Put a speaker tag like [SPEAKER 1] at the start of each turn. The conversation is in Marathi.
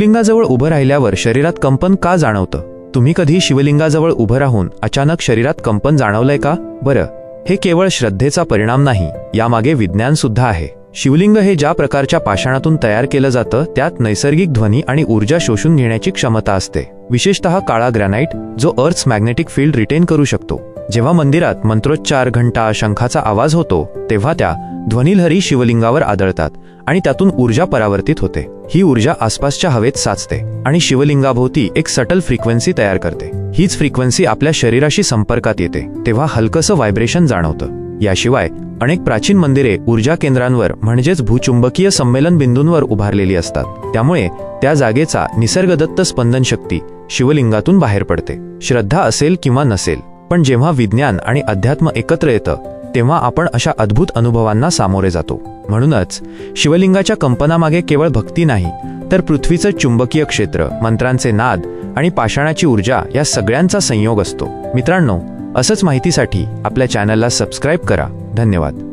[SPEAKER 1] शिवलिंगाजवळ उभं राहिल्यावर शरीरात कंपन का जाणवतं? तुम्ही कधी शिवलिंगाजवळ उभं राहून अचानक शरीरात कंपन जाणवलंय का? बरं हे केवळ श्रद्धेचा परिणाम नाही यामागे विज्ञान सुद्धा आहे. शिवलिंग हे ज्या प्रकारच्या पाषाणातून तयार केलं जातं त्यात नैसर्गिक ध्वनी आणि ऊर्जा शोषून घेण्याची क्षमता असते. विशेषतः काळा ग्रॅनाइट जो अर्थ मॅग्नेटिक फील्ड रिटेन करू शकतो. जेव्हा मंदिरात मंत्रोच्चार घंटा शंखाचा आवाज होतो तेव्हा त्या ध्वनिलहरी शिवलिंगावर आदळतात आणि त्यातून ऊर्जा परावर्तित होते. ही ऊर्जा आसपासच्या हवेत साचते आणि शिवलिंगाभोवती एक सटल फ्रिक्वेन्सी तयार करते. हीच फ्रिक्वेन्सी आपल्या शरीराशी संपर्कात येते तेव्हा हलकसं व्हायब्रेशन जाणवतं. याशिवाय अनेक प्राचीन मंदिरे ऊर्जा केंद्रांवर म्हणजेच भूचुंबकीय संमेलन बिंदूंवर उभारलेली असतात. त्यामुळे त्या जागेचा निसर्गदत्त स्पंदन शक्ती शिवलिंगातून बाहेर पडते. श्रद्धा असेल किंवा नसेल पण जेव्हा विज्ञान आणि अध्यात्म एकत्र येतं तेव्हा आपण अशा अद्भुत अनुभवांना सामोरे जातो. म्हणूनच शिवलिंगाच्या कंपनामागे केवळ भक्ती नाही तर पृथ्वीचं चुंबकीय क्षेत्र मंत्रांचे नाद आणि पाषाणाची ऊर्जा या सगळ्यांचा संयोग असतो. मित्रांनो असंच माहितीसाठी आपल्या चॅनलला सबस्क्राईब करा. धन्यवाद.